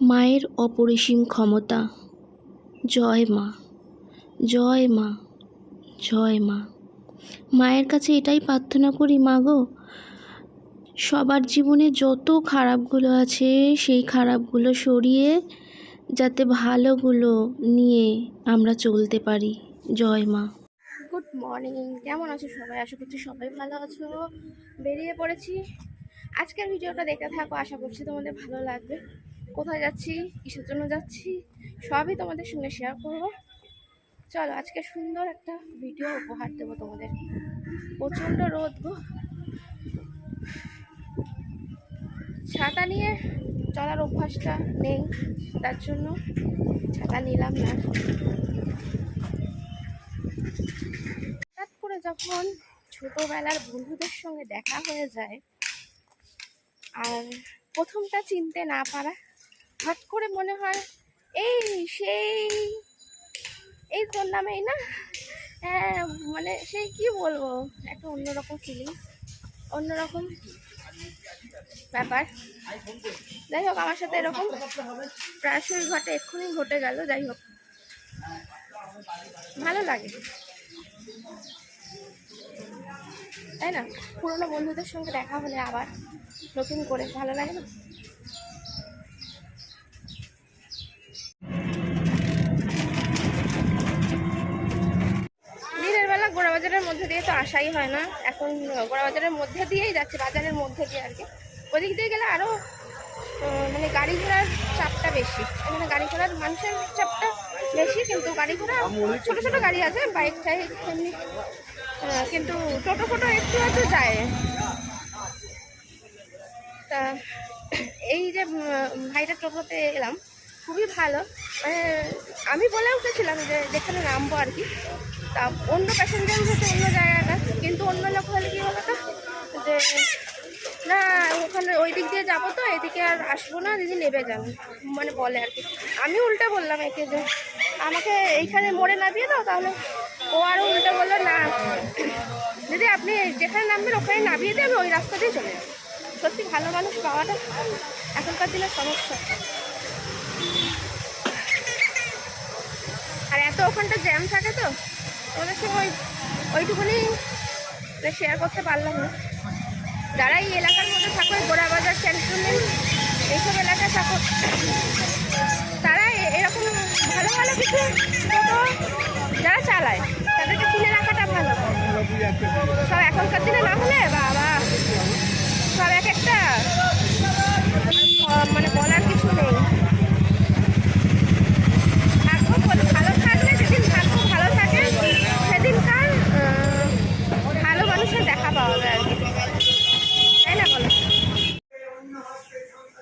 মায়ের অপরিসীম ক্ষমতা। জয় মা জয় মা জয় মা। মায়ের কাছে এটাই প্রার্থনা করি, মা গো, সবার জীবনে যত খারাপগুলো আছে, সেই খারাপগুলো সরিয়ে যাতে ভালোগুলো নিয়ে আমরা চলতে পারি। জয় মা। গুড মর্নিং কেমন আছো সবাই? আশা করছি সবাই ভালো আছো। বেরিয়ে পড়েছি। আজকের ভিডিওটা দেখতে থাকো। আশা করছি তোমাদের ভালো লাগবে। কোথায় যাচ্ছি, কিসের জন্য যাচ্ছি, সবই তোমাদের সঙ্গে শেয়ার করব। চলো, আজকে সুন্দর একটা ভিডিও উপহার দেবো তোমাদের। প্রচণ্ড রোদ গো। ছাতা নিয়ে চলার অভ্যাসটা নেই তার জন্য। ছাতা নিলাম না। হঠাৎ করে যখন ছোটবেলার বন্ধুদের সঙ্গে দেখা হয়ে যায়, আর প্রথমটা চিনতে না পারা হঠাৎ করে মনে হয়, এই সেই, এই তোর নামেই না? হ্যাঁ মানে সেই কি বলব? একটা অন্যরকম ফিলিং অন্যরকম ব্যাপার। যাই হোক, আমার সাথে এরকম প্রায়শই ঘটে, এক্ষুনি ঘটে গেল, যাই হোক। ভালো লাগে। তাই না? পুরোনো বন্ধুদের সঙ্গে দেখা হলে আবার নতুন করে, ভালো লাগে না দিনের বেলা গোড়া বাজারের মধ্যে দিয়ে তো আসাই হয় না। এখন গোড়া বাজারের মধ্যে দিয়েই যাচ্ছে, বাজারের মধ্যে দিয়ে আর কি। ওদিক দিয়ে গেলে আরও মানে গাড়ি ঘোড়ার চাপটা বেশি। এখানে গাড়ি ঘোড়ার মানুষের চাপটা বেশি, কিন্তু গাড়ি ঘোড়া ছোটো ছোটো গাড়ি আছে, বাইক টাইক এমনি। কিন্তু টোটো ফোটো একটু একটু যায়। তা এই যে ভাইটা টোটোতে এলাম, খুবই ভালো। মানে আমি বলে উঠেছিলাম যে, যেখানে নামবো আর কি। তা অন্য প্যাসেঞ্জার উঠেছে অন্য জায়গাটা। কিন্তু অন্য লোক হলে কি হলো যে, না, ওখানে ওই দিক দিয়ে যাব তো, এদিকে আর আসব না, দিদি নেবে যান। মানে বলে আর কি। আমি উল্টা বললাম একে যে, আমাকে এইখানে মোড়ে নামিয়ে দাও তাহলে। ও আরও উল্টা বলল, না, দিদি আপনি যেখানে নামবেন, ওখানে নামিয়ে দিয়ে আমি ওই রাস্তা দিয়ে চলে যাব। সত্যি ভালো মানুষ পাওয়াটা এখনকার দিনের সমস্যা। আর এত ওখানটা জ্যাম থাকে তো ওদের সঙ্গে ওই ওইটুকুনি শেয়ার করতে পারলাম না। যারা এই এলাকার মধ্যে থাকো গোড়াবাজার ক্যান্টনমেন্ট এইসব এলাকায় থাকো, তারা এরকম ভালো ভালো কিছু যারা চালায়, তাদেরকে চিনে রাখাটা ভালো। সব এখনকার দিনে না হলে বাবা, সব এক একটা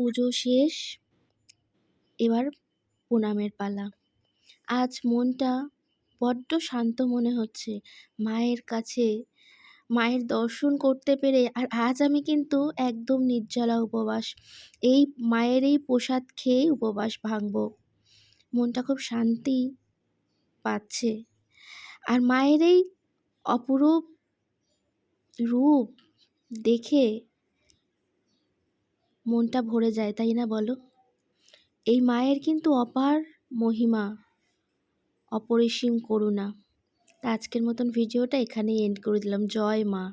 পুজো শেষ। এবার প্রণামের পালা। আজ মনটা বড্ড শান্ত মনে হচ্ছে। মায়ের কাছে, মায়ের দর্শন করতে পেরে আর আজ আমি কিন্তু একদম নির্জলা উপবাস। এই মায়ের এই প্রসাদ খেয়ে উপবাস ভাঙব। মনটা খুব শান্তি পাচ্ছে। আর মায়ের এই অপরূপ রূপ দেখে মনটা ভরে যায়, তাই না বলো? এই মায়ের কিন্তু অপার মহিমা, অপরিসীম করুণা। তা আজকের মতন ভিডিওটা এখানেই এন্ড করে দিলাম। জয় মা।